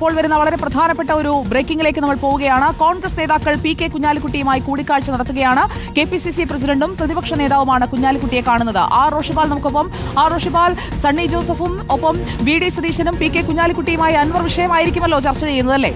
ഇപ്പോൾ വരുന്ന വളരെ പ്രധാനപ്പെട്ട ഒരു ബ്രേക്കിംഗിലേക്ക് നമ്മൾ പോവുകയാണ്. കോൺഗ്രസ് നേതാക്കൾ പി കെ കുഞ്ഞാലിക്കുട്ടിയുമായി കൂടിക്കാഴ്ച നടത്തുകയാണ്. കെ പി സി സി പ്രസിഡന്റും പ്രതിപക്ഷ നേതാവുമാണ് കുഞ്ഞാലിക്കുട്ടിയെ കാണുന്നത്. ആർ റോഷിപാൽ നമുക്കൊപ്പം. ആർ റോഷിപാൽ സണ്ണി ജോസഫും ഒപ്പം വി ഡി സതീശനും പി കെ കുഞ്ഞാലിക്കുട്ടിയുമായി അൻവർ വിഷയമായിരിക്കുമല്ലോ ചർച്ച ചെയ്യുന്നത് അല്ലേ?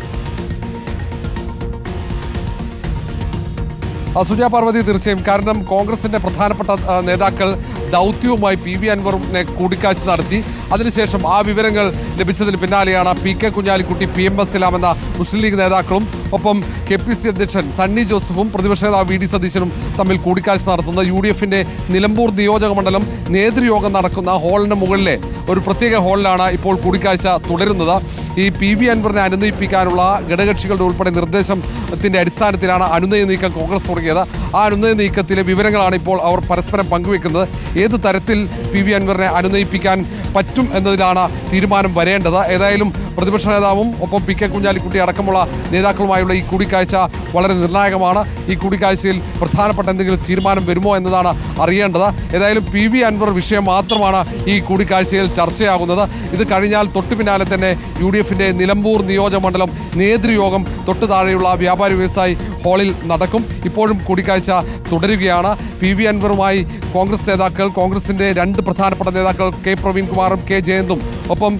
സുജാ പാർവതി തീർച്ചയായും. കാരണം കോൺഗ്രസിന്റെ പ്രധാനപ്പെട്ട നേതാക്കൾ ദൗത്യവുമായി പി വി അൻവറിനെ കൂടിക്കാഴ്ച നടത്തി. അതിനുശേഷം ആ വിവരങ്ങൾ ലഭിച്ചതിന് പിന്നാലെയാണ് P K Kunhalikutty P M എന്ന മുസ്ലിം ലീഗ് നേതാക്കളും ഒപ്പം കെ പി സി അധ്യക്ഷൻ സണ്ണി ജോസഫും പ്രതിപക്ഷ നേതാവ് വി ഡി സതീശനും തമ്മിൽ കൂടിക്കാഴ്ച നടത്തുന്ന യു ഡി എഫിന്റെ നിലമ്പൂർ നിയോജക മണ്ഡലം നേതൃയോഗം നടക്കുന്ന ഹാളിന് മുകളിലെ ഒരു പ്രത്യേക ഹാളിലാണ് ഇപ്പോൾ കൂടിക്കാഴ്ച തുടരുന്നത്. ഈ പി വി അൻവറിനെ അനുനയിപ്പിക്കാനുള്ള ഘടകകക്ഷികളുടെ ഉൾപ്പെടെ നിർദ്ദേശത്തിന്റെ അടിസ്ഥാനത്തിലാണ് അനുനയ നീക്കം കോൺഗ്രസ് തുടങ്ങിയത്. ആ അനുനയ നീക്കത്തിലെ വിവരങ്ങളാണ് ഇപ്പോൾ അവർ പരസ്പരം പങ്കുവെക്കുന്നത്. ഏത് തരത്തിൽ പി വി അൻവറിനെ അനുനയിപ്പിക്കാൻ പറ്റും എന്നതിലാണ് തീരുമാനം വരേണ്ടത്. ഏതായാലും പ്രതിപക്ഷ നേതാവും ഒപ്പം പി കെ കുഞ്ഞാലിക്കുട്ടി അടക്കമുള്ള നേതാക്കളുമായുള്ള ഈ കൂടിക്കാഴ്ച വളരെ നിർണായകമാണ്. ഈ കൂടിക്കാഴ്ചയിൽ പ്രധാനപ്പെട്ട എന്തെങ്കിലും തീരുമാനം വരുമോ എന്നതാണ് അറിയേണ്ടത്. ഏതായാലും പി വി അൻവർ വിഷയം മാത്രമാണ് ഈ കൂടിക്കാഴ്ചയിൽ ചർച്ചയാകുന്നത്. ഇത് കഴിഞ്ഞാൽ തൊട്ടു പിന്നാലെ തന്നെ യു ഡി എഫിന്റെ നിലമ്പൂർ നിയോജകമണ്ഡലം നേതൃയോഗം തൊട്ടു താഴെയുള്ള വ്യാപാരി വ്യവസായി ഹാളിൽ നടക്കും. ഇപ്പോഴും കൂടിക്കാഴ്ച തുടരുകയാണ്. പി വി അൻവറുമായി കോൺഗ്രസ് നേതാക്കൾ കോൺഗ്രസിന്റെ രണ്ട് പ്രധാനപ്പെട്ട നേതാക്കൾ കെ പ്രവീൺകുമാറും കെ ജയന്തും. ഒപ്പം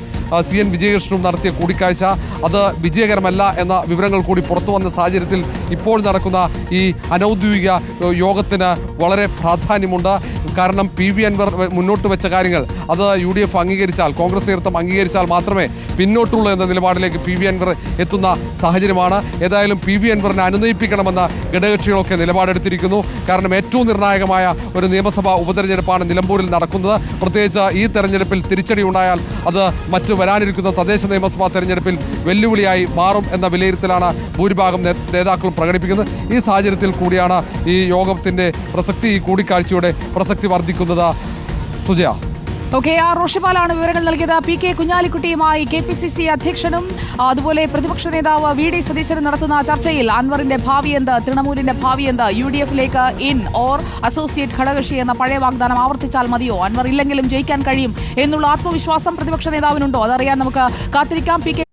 സി എൻ വിജയകൃഷ്ണനും നടത്തിയ കൂടിക്കാഴ്ച. അത് വിജയകരമല്ല എന്ന വിവരങ്ങൾ കൂടി പുറത്തു വന്ന സാഹചര്യത്തിൽ ഇപ്പോൾ നടക്കുന്ന ഈ അനൗദ്യോഗിക യോഗത്തിന് വളരെ പ്രാധാന്യമുണ്ട്. കാരണം പി വി അൻവർ മുന്നോട്ട് വെച്ച കാര്യങ്ങൾ അത് യു ഡി എഫ് അംഗീകരിച്ചാൽ കോൺഗ്രസ് നേതൃത്വം അംഗീകരിച്ചാൽ മാത്രമേ പിന്നോട്ടുള്ളൂ എന്ന നിലപാടിലേക്ക് പി വി അൻവർ എത്തുന്ന സാഹചര്യമാണ്. ഏതായാലും പി വി അൻവറിനെ അനുനയിപ്പിക്കണമെന്ന ഘടകകക്ഷികളൊക്കെ നിലപാടെടുത്തിരിക്കുന്നു. കാരണം ഏറ്റവും നിർണായകമായ ഒരു നിയമസഭാ ഉപതെരഞ്ഞെടുപ്പാണ് നിലമ്പൂരിൽ നടക്കുന്നത്. പ്രത്യേകിച്ച് ഈ തെരഞ്ഞെടുപ്പിൽ തിരിച്ചടി ഉണ്ടായാൽ അത് മറ്റ് വരാനിരിക്കുന്ന തദ്ദേശ നിയമസഭാ തെരഞ്ഞെടുപ്പിൽ വെല്ലുവിളിയായി മാറും എന്ന വിലയിരുത്തലാണ് ഭൂരിഭാഗം നേതാക്കളും പ്രകടിപ്പിക്കുന്നത്. ഈ സാഹചര്യത്തിൽ കൂടിയാണ് ഈ യോഗത്തിന്റെ പ്രസക്തി ഈ കൂടിക്കാഴ്ചയുടെ പ്രസക്തി വർദ്ധിക്കുന്നത്. സുജയ. ഓക്കെ ആ റോഷിപാലാണ് വിവരങ്ങൾ നൽകിയത്. പി കെ കുഞ്ഞാലിക്കുട്ടിയുമായി കെ പി സി സി അധ്യക്ഷനും അതുപോലെ പ്രതിപക്ഷ നേതാവ് വി ഡി സതീശനും നടത്തുന്ന ചർച്ചയിൽ അൻവറിന്റെ ഭാവി എന്ത് തൃണമൂലിന്റെ ഭാവി എന്ത് യു ഡി എഫിലേക്ക് ഇൻ ഓർ അസോസിയേറ്റ് ഘടകകക്ഷി എന്ന പഴയ വാഗ്ദാനം ആവർത്തിച്ചാൽ മതിയോ? അൻവർ ഇല്ലെങ്കിലും ജയിക്കാൻ കഴിയും എന്നുള്ള ആത്മവിശ്വാസം പ്രതിപക്ഷ നേതാവിനുണ്ടോ? അതറിയാൻ നമുക്ക് കാത്തിരിക്കാം. P K